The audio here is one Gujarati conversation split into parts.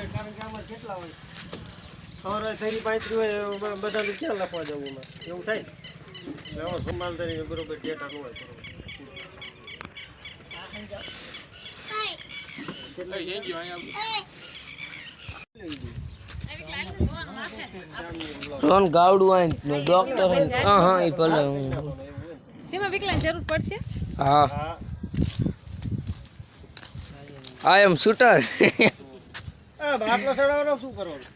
કમ્પ્લીટ કારણ કે આમાં કેટલા હોય? સવારે થઈને પાંત્રી હોય બધાને ક્યાં લખવા જવું એમાં. એવું થાય? આમાં તરીકે બરોબર ડેટા ન હોય બરોબર. ગાવડું આય ડોક્ટર હા હા એ ભલે હું. શેમાં વિકલાંગ જરૂર પડશે? હા. હા. આઈ એમ શૂટર આ બાટલો ચડાવવાનો શું કરવાનું?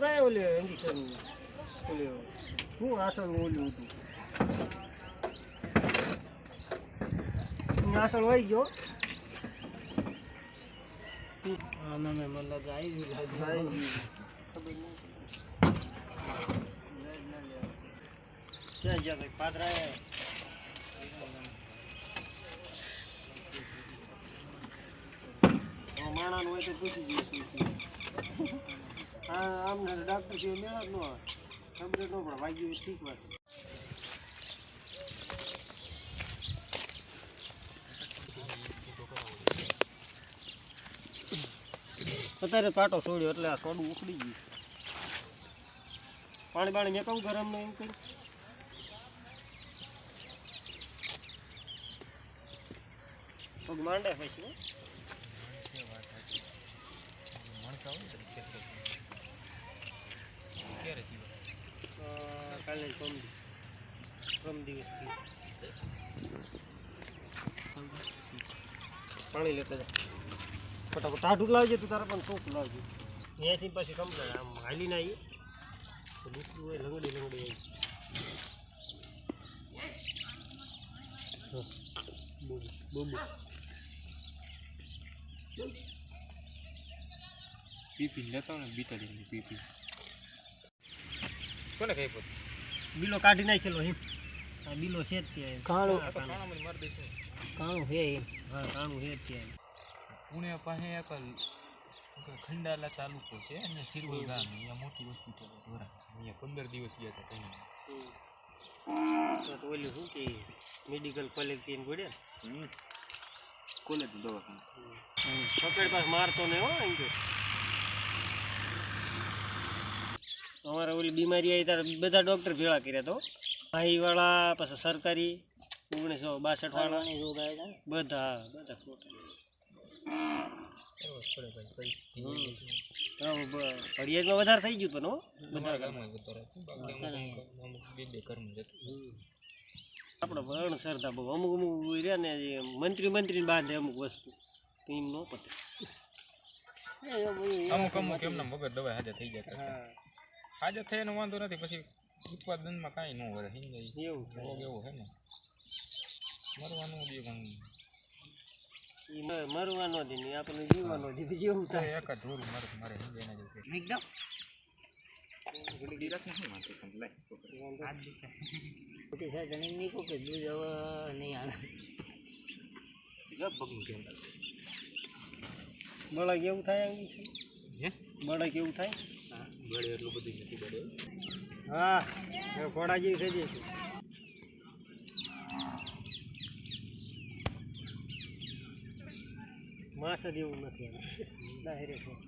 થાય ઓલી ઇન્જેક્શન ઓલી શું આસળનું ઓલું હતું? આસળ વહી ગયો ક્યાં ગયા ભાઈ પાદરા માણાનું હોય તો પૂછી જઈશું હા આમને ડાક્ટર છે મેળા જ ન આવે. ખબર ન પણ વાગ્યું ઠીક વાત. અત્યારે પાટો છોડ્યો એટલે આ સોડું ઉખડી ગયું. પાણી પાણી મેં કહું ગરમ ને એમ કરી. પગ માંડે પછી હો. અ, કાલે પરમ પરમ દિવસથી પાણી લેતા જા. ફટાફટ ટાઢું લાવજે તું તારા પણ ચોખ્ખું લાવજે. અહીંયાથી પછી કમ્પ્લેટ આમ હાલી ના આવીએ તો હોય લંગડી લંગડી આવી. બોબુ બોબુ પીપી લેતો ને બીતા જઈને પીપી. કોને કઈ પોત બિલો કાઢી નાખેલો હિમ આ બિલો છે જ ત્યાં. હા, કાળું. કાણામાં મારી દે છે કાણું હે એમ. હા કાણું છે ત્યાં. પુણે પાસે એક ખંડાલા તાલુકો છે અને સિરવલ ગામ. અહીંયા મોટી હોસ્પિટલ દ્વારા અહીંયા પંદર દિવસ ગયા હતા ત્યાં તો ઓલી શું કે મેડિકલ કોલેજથી પડે કોલેજ દવાખાના. પકડ પાસ મારતો ને હો એમ કે. અમારે ઓલી બીમારી આવી ત્યારે બધા ડૉક્ટર ભેળા કર્યા તો. વાળા પછી સરકારી ઓગણીસો બાસઠ વાળા. બધા બધા વધારે થઈ ગયું હતું. આપણે વર્ણ સરતા બહુ અમુક અમુક રહ્યા ને મંત્રી મંત્રી બાંધે અમુક વસ્તુ. તો એમ ન પતે. અમુક અમુક એમના મગજ દવા હાજર થઈ જતા હાજર એનો વાંધો નથી પછી ઉત્પાદનમાં કાંઈ ન હોય હિંગાઈ એવું રોગ એવો છે ને? મરવાનું બી પણ મરવાનો દી નહીં આપણને જીવવાનો દી બીજું એવું થાય. એક જ ઢોર મરે મારે હિંગાઈ ના જવું એકદમ. બળા કેવું થાય બળા કેવું થાય? ગળે એટલું બધું નથી ગળે હા એ ઘોડા જેવી થઈ જશે માસ જ એવું નથી. ડાયરેક્ટ.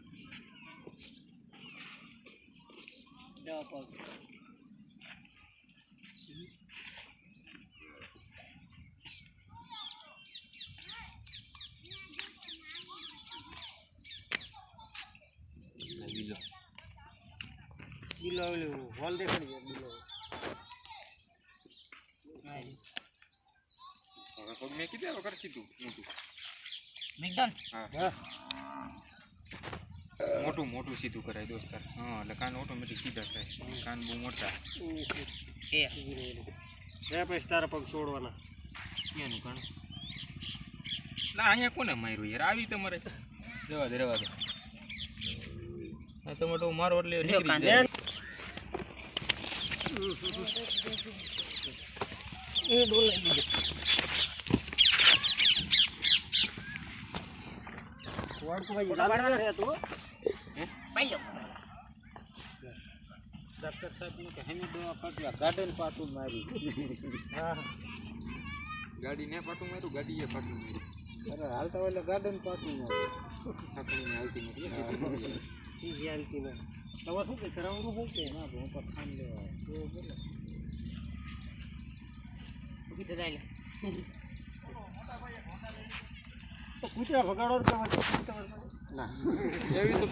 બિલો ઓલું હોલ દેખાડી દે બિલો મેં કીધું વગર સીધું મોટું મેકડન હા મોટું મોટું સીધું કરાય દોસ્તાર હા. એટલે કાન ઓટોમેટિક સીધા થાય કાન બહુ મોટા એ એ પછી તારા પગ છોડવાના ક્યાંનું કાન ના અહીંયા કોને માર્યું યાર આવી તમારે રેવા દે રેવા દે ટમેટો મારો એટલે એ ડોલાઈ દીધો ડૉક્ટર સાહેબ કે હેમી દવા કાઢવા ગાર્ડન પાટું મારી હા ગાડી ને પાટું માર્યું ગાડીએ પાટું માર્યું હાલતા હોય એટલે ગાર્ડન પાટું મારું હાલતી નથી. હાલતી ને તમારે શું કે કરાવવાનું હોય કે ના હું તો ખાન લેવા આવ્યો. બોલો તો કૂતરા ભગાડો ના એવી તો